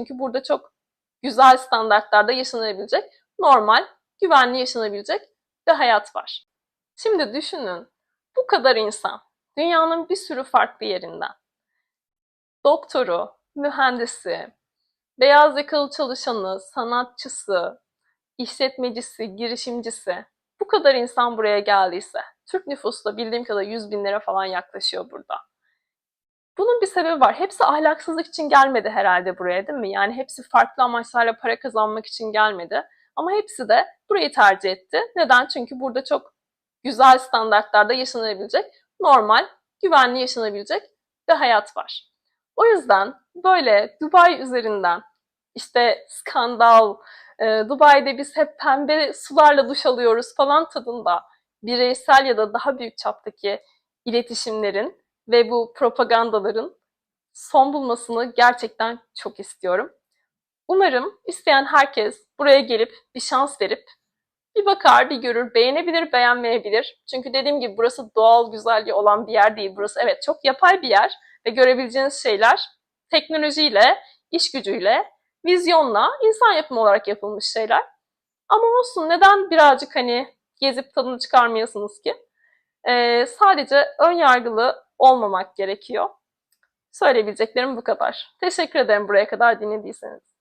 Çünkü burada çok güzel standartlarda yaşanabilecek, normal, güvenli yaşanabilecek bir hayat var. Şimdi düşünün, bu kadar insan, dünyanın bir sürü farklı yerinden, doktoru, mühendisi, beyaz yakalı çalışanı, sanatçısı, işletmecisi, girişimcisi, bu kadar insan buraya geldiyse, Türk nüfusu da bildiğim kadarıyla 100 binlere falan yaklaşıyor burada. Bunun bir sebebi var. Hepsi ahlaksızlık için gelmedi herhalde buraya değil mi? Yani hepsi farklı amaçlarla para kazanmak için gelmedi. Ama hepsi de burayı tercih etti. Neden? Çünkü burada çok güzel standartlarda yaşanabilecek, normal, güvenli yaşanabilecek bir hayat var. O yüzden böyle Dubai üzerinden işte skandal, e, Dubai'de biz hep pembe sularla duş alıyoruz falan tadında bireysel ya da daha büyük çaptaki iletişimlerin ve bu propagandaların son bulmasını gerçekten çok istiyorum. Umarım isteyen herkes buraya gelip bir şans verip bir bakar, bir görür, beğenebilir, beğenmeyebilir. Çünkü dediğim gibi burası doğal güzelliği olan bir yer değil. Burası evet çok yapay bir yer ve görebileceğiniz şeyler teknolojiyle, iş gücüyle, vizyonla, insan yapımı olarak yapılmış şeyler. Ama olsun neden birazcık hani gezip tadını çıkarmayasınız ki? Ee, sadece ön yargılı olmamak gerekiyor. Söyleyebileceklerim bu kadar. Teşekkür ederim buraya kadar dinlediyseniz.